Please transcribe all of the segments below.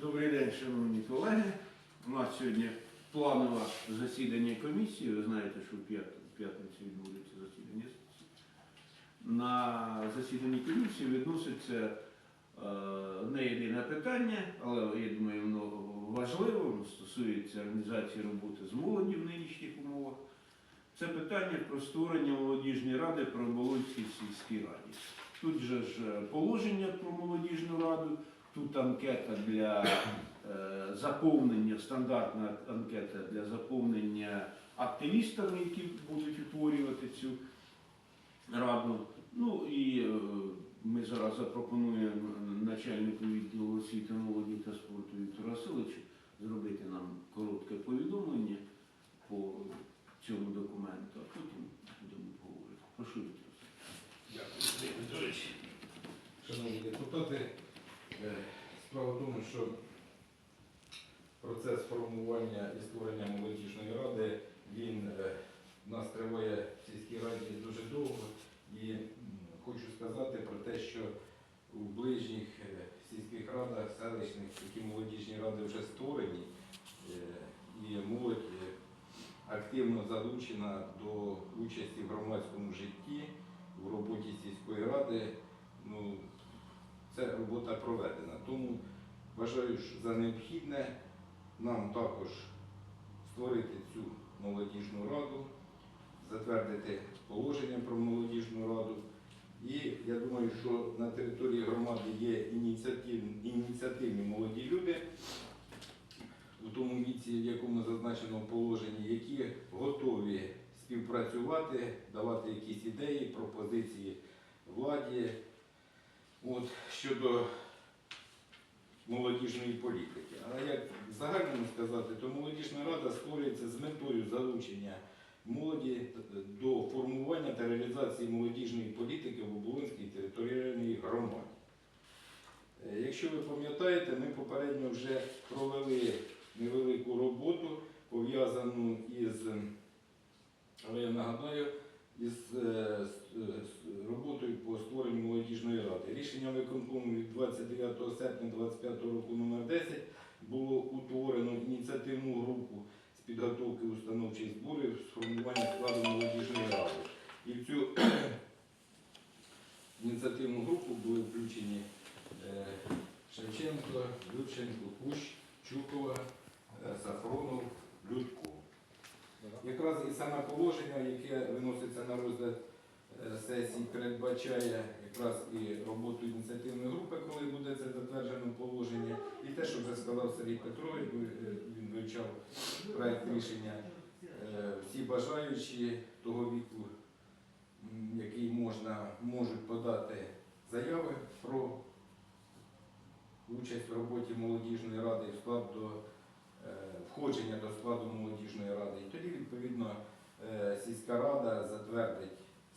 Добрий день, шановні колеги. У нас сьогодні планове засідання комісії. Ви знаєте, що в п'ят- п'ятницю відбудеться засідання. На засіданні комісії відноситься е, не єдине питання, але я думаю, воно важливе, стосується організації роботи з молоді в нинішніх умовах. Це питання про створення молодіжної ради при Оболонській сільській раді. Тут же ж е, положення про молодіжну раду, тут анкета для е, заповнення, стандартна анкета для заповнення активістами, які будуть утворювати цю раду. Ну і е, ми зараз запропонуємо начальнику відділу освіти, молоді та спорту Віктору Васильовичу зробити нам коротке повідомлення по цьому документу, а потім будемо говорити. Прошу Віктор. Дякую, Сергій Петрович. Шановні депутати, е, справа в тому, що процес формування і створення молодіжної ради, він е, у нас триває в сільській раді дуже довго. І хочу сказати про те, що у ближніх е, сільських радах, селищних такі молодіжні ради вже створені, е, і молодь активно залучена до участі в громадському житті в роботі сільської ради, ну, ця робота проведена. Тому вважаю що за необхідне нам також створити цю молодіжну раду, затвердити положення про молодіжну раду. І я думаю, що на території громади є ініціативні, ініціативні молоді люди у тому віці, в якому зазначено положенні, які готові співпрацювати, давати якісь ідеї, пропозиції владі от, щодо молодіжної політики. А як загальному сказати, то молодіжна рада створюється з метою залучення молоді до формування та реалізації молодіжної політики в Оболонській територіальній громаді. Е, Якщо ви пам'ятаєте, ми попередньо вже провели невелику роботу, пов'язану із, але я нагадаю, із е, з роботою по створенню молодіжної ради. Рішення виконкому від 29 серпня 2025 року номер 10 було утворено ініціативну групу з підготовки установчих зборів з формування складу молодіжної ради. І в цю ініціативну групу були включені е, Шевченко, Любченко, Кущ, Чукова, е, Сафронов, Людко. Якраз і саме положення, яке виноситься на розгляд е, сесії, передбачає якраз і роботу ініціативної групи, коли буде це затверджено положення, і те, що вже сказав Сергій Петрович, е, він вивчав проект рішення. Е, Всі бажаючі того віку, який можна, можуть подати заяви про участь в роботі молодіжної ради і склад до входження до складу молодіжної ради. І тоді, відповідно, сільська рада затвердить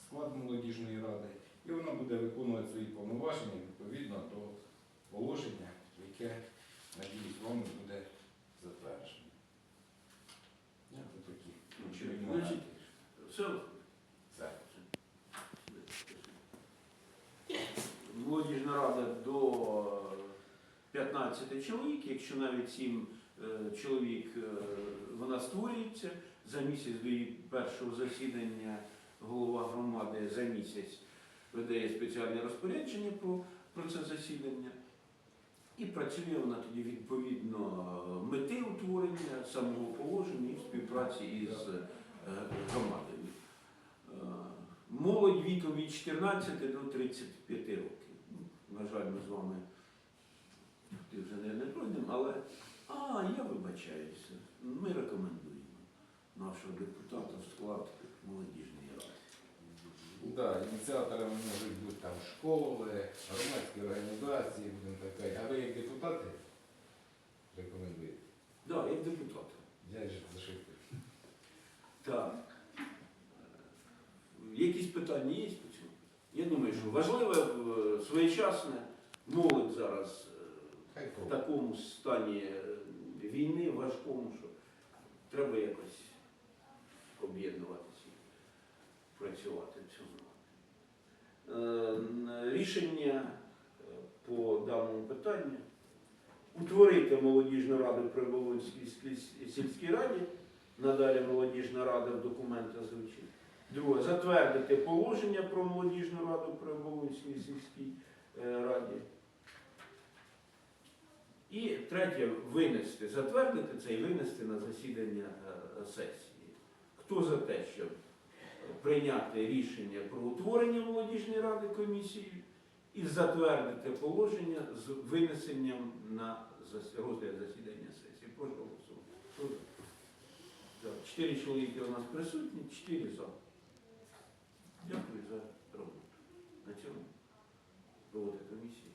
склад молодіжної ради, і вона буде виконувати свої повноваження відповідно до положення, яке, надіюсь, вами буде затверджено. Це такі моменти. Значить, все. Молодіжна рада до 15 чоловік, якщо навіть 7 чоловік е, вона створюється за місяць до її першого засідання голова громади за місяць видає спеціальне розпорядження про, про це засідання. І працює вона тоді відповідно е, мети утворення самого положення і в співпраці із е, громадою. Е, Молодь віком від 14 до 35 років. Ну, На жаль, ми з вами вже не пройдемо, але а, я вибачаюся. Ми рекомендуємо нашого депутата в склад молодіжної ради. Да, ініціаторами можуть бути там школи, громадські організації, будемо таке. А ви як депутати рекомендуєте? Так, як депутат. Я ж зашити. Так. Якісь питання є по цьому? Я думаю, що важливе, е, своєчасне, молодь зараз в такому стані е, війни важкому, що треба якось об'єднуватися працювати в цьому. Е, Рішення е, по даному питанню утворити молодіжну раду при Волинській сільській раді. Надалі молодіжна рада в документах звучить. Друге, затвердити положення про молодіжну раду при Волинській сільській раді третє винести, затвердити це і винести на засідання е, сесії. Хто за те, щоб прийняти рішення про утворення молодіжної ради комісії і затвердити положення з винесенням на розгляд засідання сесії? Прошу голосувати. Чотири чоловіки у нас присутні, чотири за. Дякую за роботу. На цьому робота комісії.